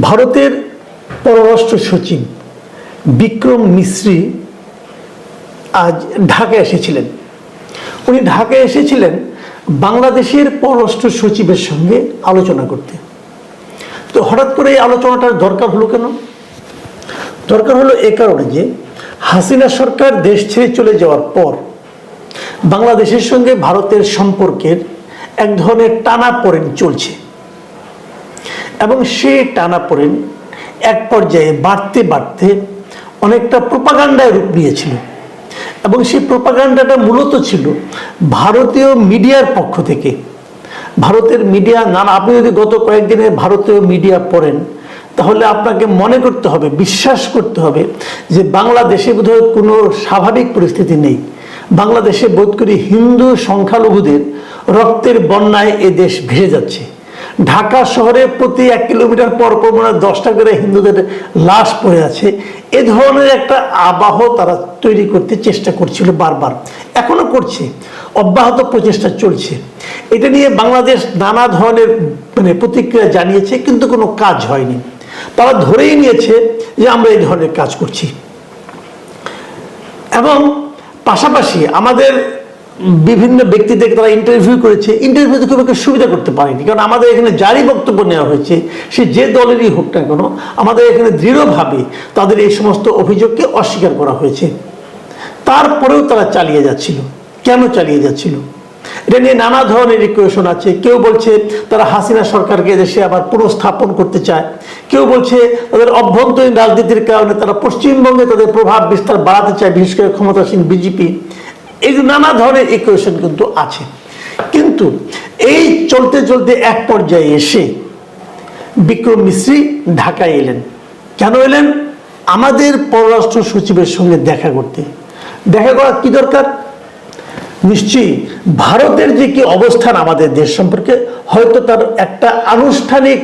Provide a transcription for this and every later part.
ভারতের পররাষ্ট্র সচিব বিক্রম মিশ্রি আজ ঢাকায় এসেছিলেন। উনি ঢাকায় এসেছিলেন বাংলাদেশের পররাষ্ট্র সচিবের সঙ্গে আলোচনা করতে। তো হঠাৎ করে এই আলোচনাটার দরকার হলো কেন? দরকার হলো এ কারণে যে হাসিনা সরকার দেশ ছেড়ে চলে যাওয়ার পর বাংলাদেশের সঙ্গে ভারতের সম্পর্কের এক ধরনের টানা পড়েন চলছে। এবং সে টানা পড়েন এক পর্যায়ে বাড়তে বাড়তে অনেকটা প্রোপাগান্ডায় রূপ নিয়েছিল। এবং সেই প্রোপাগান্ডাটা মূলত ছিল ভারতীয় মিডিয়ার পক্ষ থেকে। ভারতের মিডিয়া নানা আপনি যদি গত কয়েকদিনে ভারতীয় মিডিয়া পড়েন, তাহলে আপনাকে মনে করতে হবে, বিশ্বাস করতে হবে যে বাংলাদেশে বোধহয় কোনো স্বাভাবিক পরিস্থিতি নেই। বাংলাদেশে বোধ করি হিন্দু সংখ্যালঘুদের রক্তের বন্যায় এ দেশ ভেসে যাচ্ছে। ঢাকা শহরে প্রতি এক কিলোমিটার পর পর মনে দশটা করে হিন্দুদের লাশ পড়ে আছে। এ ধরনের একটা আবাহ তারা তৈরি করতে চেষ্টা করছিল বারবার। এখনও করছে। অব্যাহত প্রচেষ্টা চলছে। এটা নিয়ে বাংলাদেশ নানা ধরনের মানে প্রতিক্রিয়া জানিয়েছে, কিন্তু কোনো কাজ হয়নি। তারা ধরেই নিয়েছে যে আমরা এই ধরনের কাজ করছি। এবং পাশাপাশি আমাদের বিভিন্ন ব্যক্তিদের তারা ইন্টারভিউ করেছে। ইন্টারভিউতে খুব একটা সুবিধা করতে পারেনি। কারণ আমাদের এখানে জারি বক্তব্য নেওয়া হয়েছে, সে যে দলেরই হোক না কেন, আমাদের এখানে দৃঢ়ভাবে তাদের এই সমস্ত অভিযোগকে অস্বীকার করা হয়েছে। তারপরেও তারা চালিয়ে যাচ্ছিল। কেন চালিয়ে যাচ্ছিল? এটা নিয়ে নানা ধরনের ইকুয়েশন আছে। কেউ বলছে তারা হাসিনা সরকারকে দেশে আবার পুনঃস্থাপন করতে চায়। কেউ বলছে তাদের অভ্যন্তরীণ রাজনীতির কারণে তারা পশ্চিমবঙ্গে তাদের প্রভাব বিস্তার বাড়াতে চায়, বিশেষ করে ক্ষমতাসীন বিজেপি। এই নানা ধরনের ইকুয়েশন কিন্তু আছে। কিন্তু এই চলতে চলতে এক পর্যায়ে এসে বিক্রম মিশ্রি ঢাকায় এলেন। কেন এলেন? আমাদের পররাষ্ট্র সচিবের সঙ্গে দেখা করতে। দেখা করা কি দরকার? নিশ্চয়ই ভারতের যে কি অবস্থান আমাদের দেশ সম্পর্কে, হয়তো তার একটা আনুষ্ঠানিক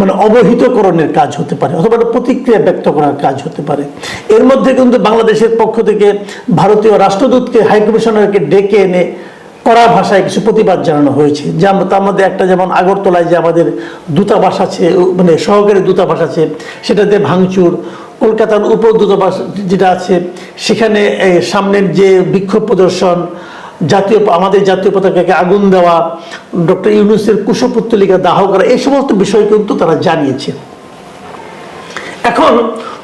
মানে অবহিতকরণের কাজ হতে পারে, অথবা প্রতিক্রিয়া ব্যক্ত করার কাজ হতে পারে। এর মধ্যে কিন্তু বাংলাদেশের পক্ষ থেকে ভারতীয় রাষ্ট্রদূতকে হাইকমিশনারকে ডেকে এনে কড়া ভাষায় কিছু প্রতিবাদ জানানো হয়েছে। যেমন তার মধ্যে একটা যেমন আগরতলায় যে আমাদের দূতাবাস আছে মানে সহকারী দূতাবাস আছে, সেটাতে ভাঙচুর, কলকাতার উপ দূতাবাস যেটা আছে, সেখানে সামনের যে বিক্ষোভ প্রদর্শন জাতীয় আমাদের জাতীয় পতাকাকে আগুন দেওয়া, ডক্টর ইউনুসের কুশপুত্তলিকা দাহ করা, এই সমস্ত বিষয় কিন্তু তারা জানিয়েছে। এখন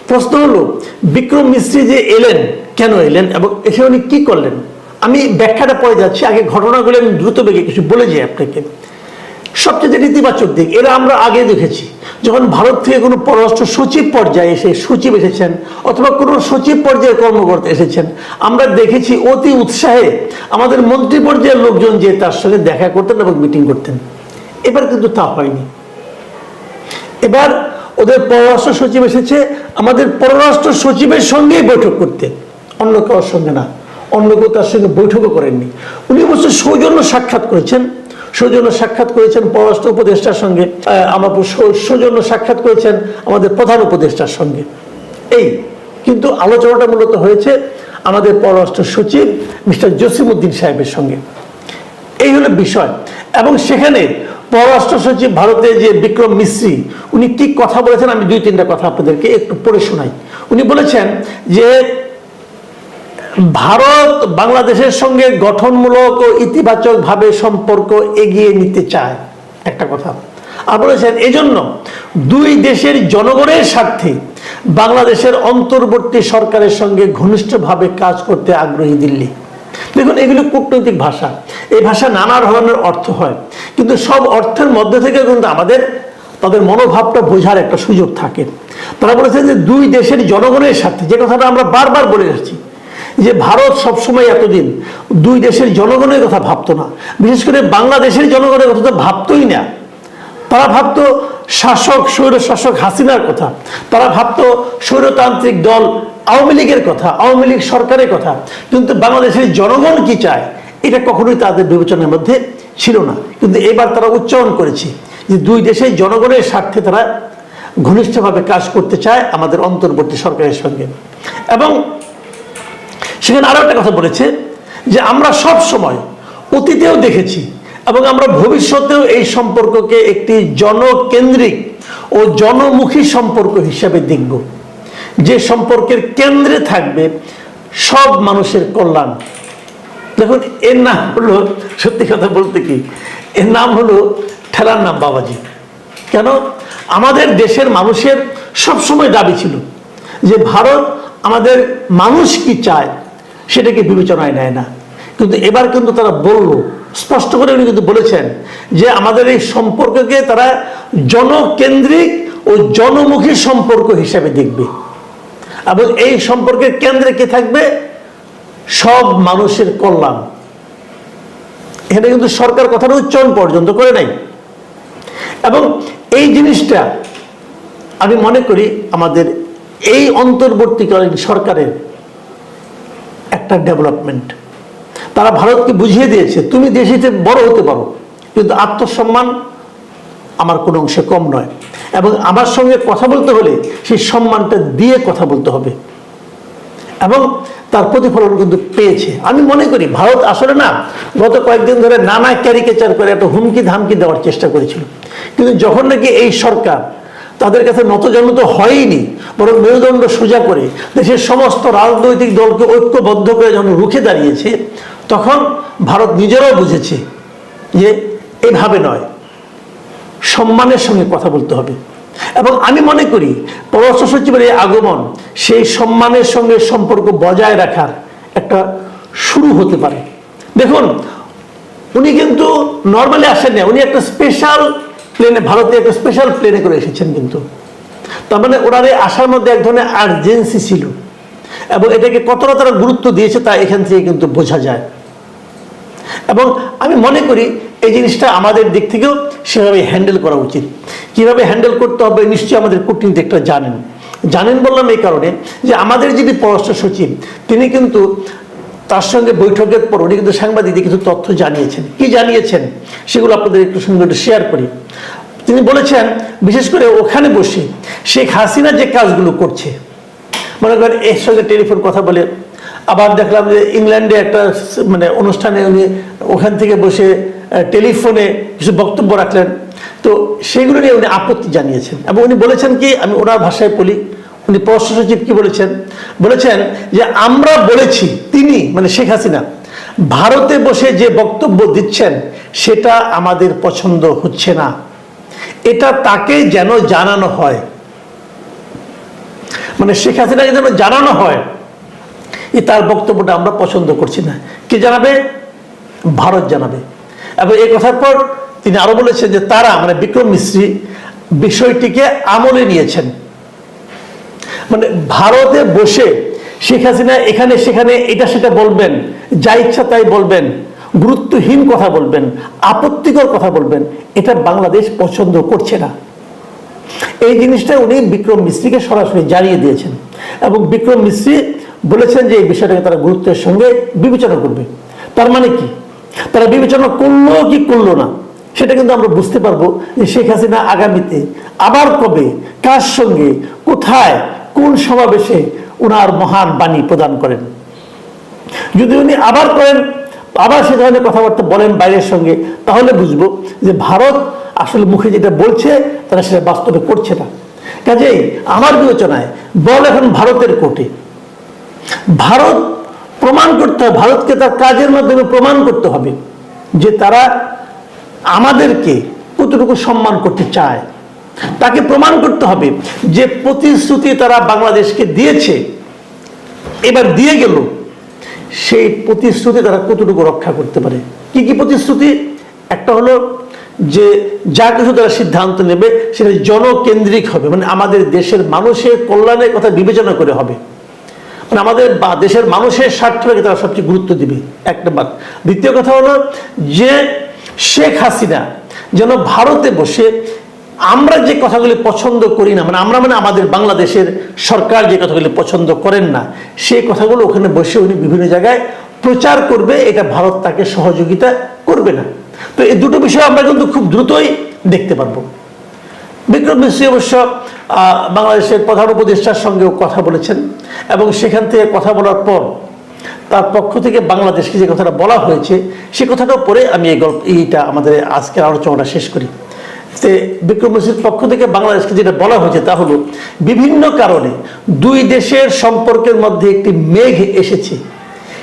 প্রশ্ন হলো, বিক্রম মিস্ত্রি যে এলেন, কেন এলেন এবং এসে উনি কি করলেন? আমি ব্যাখ্যাটা পড়ে যাচ্ছি, আগে ঘটনাগুলো আমি দ্রুত বেগে কিছু বলে যাই আপনাকে। সবচেয়ে নেতিবাচক দিক, এরা আমরা আগে দেখেছি। যখন ভারত থেকে কোনো পররাষ্ট্র সচিব পর্যায়ে এসে সচিব এসেছেন, অথবা কোনো সচিব পর্যায়ে কর্মকর্তা এসেছেন, আমরা দেখেছি অতি উৎসাহে আমাদের মন্ত্রী পর্যায়ের লোকজন যে তার সঙ্গে দেখা করতেন এবং মিটিং করতেন। এবার কিন্তু তা হয়নি। এবার ওদের পররাষ্ট্র সচিব এসেছে, আমাদের পররাষ্ট্র সচিবের সঙ্গেই বৈঠক করতে। অন্য কারোর সঙ্গে না। অন্য কেউ তার সঙ্গে বৈঠকও করেননি। উনি অবশ্য সৌজন্য সাক্ষাৎ করেছেন। সৌজন্য সাক্ষাৎ করেছেন পররাষ্ট্র উপদেষ্টার সঙ্গে আমার সৌজন্য সাক্ষাৎ করেছেন আমাদের প্রধান উপদেষ্টার সঙ্গে। এই, কিন্তু আলোচনাটা মূলত হয়েছে আমাদের পররাষ্ট্র সচিব মিস্টার জসিমউদ্দিন সাহেবের সঙ্গে। এই হলো বিষয়। এবং সেখানে পররাষ্ট্র সচিব ভারতে যে বিক্রম মিশ্রি, উনি কি কথা বলেছেন। আমি দুই তিনটা কথা আপনাদেরকে একটু পড়ে শোনাই। উনি বলেছেন যে ভারত বাংলাদেশের সঙ্গে গঠনমূলক ও ইতিবাচকভাবে সম্পর্ক এগিয়ে নিতে চায়। একটা কথা। আর বলেছেন, এজন্য দুই দেশের জনগণের স্বার্থে বাংলাদেশের অন্তর্বর্তী সরকারের সঙ্গে ঘনিষ্ঠভাবে কাজ করতে আগ্রহী দিল্লি। দেখুন, এগুলো কূটনৈতিক ভাষা। এই ভাষা নানা ধরনের অর্থ হয়। কিন্তু সব অর্থের মধ্যে থেকে কিন্তু আমাদের, তাদের মনোভাবটা বোঝার একটা সুযোগ থাকে। তারা বলেছেন যে দুই দেশের জনগণের স্বার্থে, যে কথাটা আমরা বারবার বলে যাচ্ছি যে ভারত সবসময় এতদিন দুই দেশের জনগণের কথা ভাবতো না। বিশেষ করে বাংলাদেশের জনগণের কথা তো ভাবতোই না। তারা ভাবতো শাসক, স্বৈর শাসক হাসিনার কথা। তারা ভাবতো স্বৈরতান্ত্রিক দল আওয়ামী লীগের কথা, আওয়ামী লীগ সরকারের কথা। কিন্তু বাংলাদেশের জনগণ কি চায়, এটা কখনোই তাদের বিবেচনার মধ্যে ছিল না। কিন্তু এবার তারা উচ্চারণ করেছে যে দুই দেশের জনগণের স্বার্থে তারা ঘনিষ্ঠভাবে কাজ করতে চায় আমাদের অন্তর্বর্তী সরকারের সঙ্গে। এবং সেখানে আরও একটা কথা বলেছে যে আমরা সব সময় অতীতেও দেখেছি এবং আমরা ভবিষ্যতেও এই সম্পর্ককে একটি জনকেন্দ্রিক ও জনমুখী সম্পর্ক হিসাবে দেখব। যে সম্পর্কের কেন্দ্রে থাকবে সব মানুষের কল্যাণ। দেখুন, এর নাম হলো, সত্যি কথা বলতে কি, এর নাম হলো ঠেলার নাম বাবাজি। কেন? আমাদের দেশের মানুষের সবসময় দাবি ছিল যে ভারত আমাদের মানুষ কি চায়? সেটাকে বিবেচনায় নেয় না। কিন্তু এবার কিন্তু তারা বলল, স্পষ্ট করে উনি কিন্তু বলেছেন যে আমাদের এই সম্পর্ককে তারা জনকেন্দ্রিক ও জনমুখী সম্পর্ক হিসাবে দেখবে। এবং এই সম্পর্কের কেন্দ্রে কে থাকবে? সব মানুষের কল্যাণ। এখানে কিন্তু সরকার কথাটা উচ্চারণ পর্যন্ত করে নাই। এবং এই জিনিসটা আমি মনে করি আমাদের এই অন্তর্বর্তীকালীন সরকারের একটা ডেভেলপমেন্ট। তারা ভারতকে বুঝিয়ে দিয়েছে, তুমি দেশিতে বড় হতে পারো, কিন্তু আত্মসম্মান আমার কোনো অংশে কম নয়। এবং আমার সঙ্গে কথা বলতে হলে সেই সম্মানটা দিয়ে কথা বলতে হবে। এবং তার প্রতিফলন কিন্তু পেয়েছে। আমি মনে করি, ভারত আসলে না, গত কয়েকদিন ধরে নানা ক্যারিকেচার করে একটা হুমকি ধামকি দেওয়ার চেষ্টা করেছিল। কিন্তু যখন নাকি এই সরকার তাদের কাছে নতজনত হয়নি বরং মেরুদণ্ড সোজা করে দেশের সমস্ত রাজনৈতিক দলকে ঐক্যবদ্ধ করে যখন রুখে দাঁড়িয়েছে, তখন ভারত নিজেরাও বুঝেছে যে এভাবে নয়। সম্মানের সঙ্গে কথা বলতে হবে। এবং আমি মনে করি, পররাষ্ট্র সচিবের এই আগমন সেই সম্মানের সঙ্গে সম্পর্ক বজায় রাখার একটা শুরু হতে পারে। দেখুন, উনি কিন্তু নর্মালি আসেন না, উনি একটা স্পেশাল প্লেনে ভারতে একটা স্পেশাল প্লেনে করে এসেছেন কিন্তু। তার মানে ওনার এই আসার মধ্যে এক ধরনের আর্জেন্সি ছিল এবং এটাকে কতটা তারা গুরুত্ব দিয়েছে তা এখান থেকে কিন্তু বোঝা যায়। এবং আমি মনে করি এই জিনিসটা আমাদের দিক থেকেও সেভাবে হ্যান্ডেল করা উচিত। কীভাবে হ্যান্ডেল করতে হবে নিশ্চয়ই আমাদের কূটনীতিকরা জানেন। জানেন বললাম এই কারণে যে আমাদের যিনি পররাষ্ট্র সচিব, তিনি কিন্তু তার সঙ্গে বৈঠকের পর উনি কিন্তু সাংবাদিকদের কিছু তথ্য জানিয়েছেন। কি জানিয়েছেন? সেগুলো আপনাদের একটু সুন্দর শেয়ার করি। তিনি বলেছেন, বিশেষ করে ওখানে বসে শেখ হাসিনা যে কাজগুলো করছে, মনে করেন এর সঙ্গে টেলিফোন কথা বলে, আবার দেখলাম যে ইংল্যান্ডে একটা মানে অনুষ্ঠানে উনি ওখান থেকে বসে টেলিফোনে কিছু বক্তব্য রাখলেন। তো সেগুলো নিয়ে উনি আপত্তি জানিয়েছেন। এবং উনি বলেছেন কি, আমি ওনার ভাষায় বলি উনি পররাষ্ট্র সচিব কি বলেছেন? বলেছেন যে আমরা বলেছি, তিনি মানে শেখ হাসিনা, ভারতে বসে যে বক্তব্য দিচ্ছেন, সেটা আমাদের পছন্দ হচ্ছে না। এটা তাকে যেন জানানো হয়। মানে শেখ হাসিনাকে যেন জানানো হয়, এই তার বক্তব্যটা আমরা পছন্দ করছি না। কে জানাবে? ভারত জানাবে। এবং এই কথার পর তিনি আরও বলেছেন যে তারা মানে বিক্রম মিশ্রি বিষয়টিকে আমলে নিয়েছেন। মানে ভারতে বসে শেখ হাসিনা এখানে, সেখানে, এটা সেটা বলবেন, যা ইচ্ছা তাই বলবেন, গুরুত্বহীন কথা বলবেন, আপত্তিকর কথা বলবেন, এটা বাংলাদেশ পছন্দ করছে না। এই জিনিসটা উনি বিক্রম মিস্ত্রিকে সরাসরি জানিয়ে দিয়েছেন এবং বিক্রম মিস্ত্রি বলেছেন যে এই বিষয়টাকে তারা গুরুত্বের সঙ্গে বিবেচনা করবে। তার মানে কি? তারা বিবেচনা করল কি করল না? সেটা কিন্তু আমরা বুঝতে পারব যে শেখ হাসিনা আগামীতে আবার কবে, কার সঙ্গে, কোথায় কোন সমাবেশে ওনার মহান বাণী প্রদান করেন? যদি উনি আবার করেন, আবার সে ধরনের কথাবার্তা বলেন বাইরের সঙ্গে, তাহলে বুঝব যে ভারত আসলে মুখে যেটা বলছে, তারা সেটা বাস্তবে করছে না। কাজেই আমার বিবেচনায় বল এখন ভারতের কোর্টে ভারত প্রমাণ করতে হবে, ভারতকে তার কাজের মাধ্যমে প্রমাণ করতে হবে যে তারা আমাদেরকে কতটুকু সম্মান করতে চায়। তাকে প্রমাণ করতে হবে যে প্রতিশ্রুতি তারা বাংলাদেশকে দিয়েছে, এবার দিয়ে গেল, সেই প্রতিশ্রুতি তারা কতটুকু রক্ষা করতে পারে? কি কি প্রতিশ্রুতি? একটা হলো যে যা কিছু তারা সিদ্ধান্ত নেবে সেটা জনকেন্দ্রিক হবে মানে আমাদের দেশের মানুষের কল্যাণের কথা বিবেচনা করে হবে। মানে আমাদের বা দেশের মানুষের স্বার্থটাকে তারা সবচেয়ে গুরুত্ব দিবে এক নম্বর দ্বিতীয় কথা হলো যে শেখ হাসিনা যেন ভারতে বসে আমরা যে কথাগুলি পছন্দ করি না মানে আমরা মানে আমাদের বাংলাদেশের সরকার যে কথাগুলি পছন্দ করেন না, সেই কথাগুলো ওখানে বসে উনি বিভিন্ন জায়গায় প্রচার করবে, এটা ভারত তাকে সহযোগিতা করবে না। তো এই দুটো বিষয় আমরা কিন্তু খুব দ্রুতই দেখতে পারব। বিক্রম মিশ্রী অবশ্য বাংলাদেশের প্রধান উপদেষ্টার সঙ্গেও কথা বলেছেন এবং সেখান থেকে কথা বলার পর তার পক্ষ থেকে বাংলাদেশকে যে কথাটা বলা হয়েছে, সে কথাটাও পরে আমি এই গল্প এইটা আমাদের আজকের আলোচনাটা শেষ করি। তে বিক্রম পক্ষ থেকে বাংলাদেশকে যেটা বলা হয়েছে তা হলো, বিভিন্ন কারণে দুই দেশের সম্পর্কের মধ্যে একটি মেঘ এসেছে।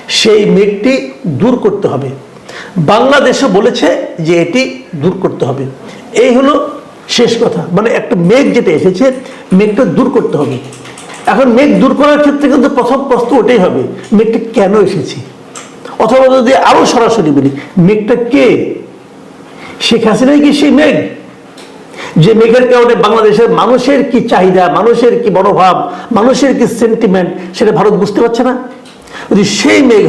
সেই মেঘটি দূর করতে হবে। বাংলাদেশও বলেছে যে এটি দূর করতে হবে। এই হলো শেষ কথা। মানে একটা মেঘ যেটা এসেছে, মেঘটা দূর করতে হবে। এখন মেঘ দূর করার ক্ষেত্রে কিন্তু প্রথম প্রশ্ন ওটাই হবে, মেঘটা কেন এসেছে? অথবা যদি আরও সরাসরি বলি, মেঘটা কে? শেখ হাসিনাই কি সেই মেঘ? যে মেঘের কারণে বাংলাদেশের মানুষের কি চাহিদা, মানুষের কি মনোভাব, মানুষের কি সেন্টিমেন্ট সেটা ভারত বুঝতে পারছে না। যদি সেই মেঘ